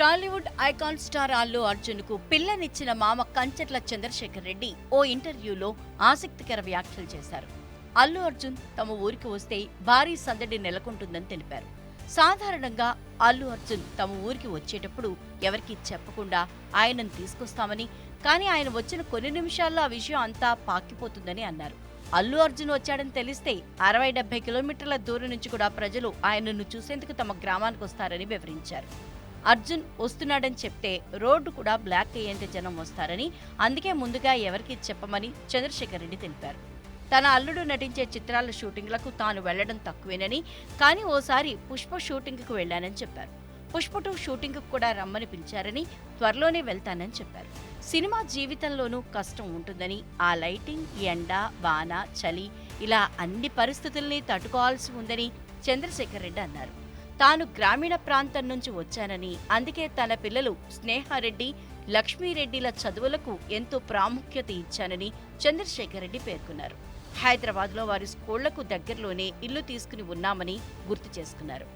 Tollywood icon star Allu అర్జున్కు పిల్లనిచ్చిన మామ కంచెట్ల చంద్రశేఖర్ రెడ్డి ఓ ఇంటర్వ్యూలో ఆసక్తికర వ్యాఖ్యలు చేశారు. అల్లు అర్జున్ తమ ఊరికి వస్తే భారీ సందడి నెలకొంటుందని తెలిపారు. సాధారణంగా అల్లు అర్జున్ తమ ఊరికి వచ్చేటప్పుడు ఎవరికీ చెప్పకుండా ఆయనను తీసుకొస్తామని కానీ ఆయన వచ్చిన కొన్ని నిమిషాల్లో ఆ విషయం అంతా పాకిపోతుందని అన్నారు. అల్లు అర్జున్ వచ్చాడని తెలిస్తే అరవై డెబ్బై కిలోమీటర్ల దూరం నుంచి కూడా ప్రజలు ఆయనను చూసేందుకు తమ గ్రామానికి వస్తారని వివరించారు. అర్జున్ వస్తున్నాడని చెప్తే రోడ్డు కూడా బ్లాక్ అయ్యేంత జనం వస్తారని అందుకే ముందుగా ఎవరికి చెప్పమని చంద్రశేఖర్ రెడ్డి తెలిపారు. తన అల్లుడు నటించే చిత్రాల షూటింగ్లకు తాను వెళ్ళడం తక్కువేనని కానీ ఓసారి పుష్ప షూటింగ్కు వెళ్ళానని చెప్పారు. పుష్ప టూ షూటింగ్కు కూడా రమ్మని పిలిచారని త్వరలోనే వెళ్తానని చెప్పారు. సినిమా జీవితంలోనూ కష్టం ఉంటుందని ఆ లైటింగ్ ఎండ వాన చలి ఇలా అన్ని పరిస్థితుల్ని తట్టుకోవాల్సి ఉందని చంద్రశేఖర్ రెడ్డి అన్నారు. తాను గ్రామీణ ప్రాంతం నుంచి వచ్చానని అందుకే తన పిల్లలు స్నేహారెడ్డి లక్ష్మీరెడ్డిల చదువులకు ఎంతో ప్రాముఖ్యత ఇచ్చానని చంద్రశేఖర్ రెడ్డి పేర్కొన్నారు. హైదరాబాద్లో వారి స్కూళ్ళకు దగ్గరలోనే ఇల్లు తీసుకుని ఉన్నామని గుర్తు చేసుకున్నారు.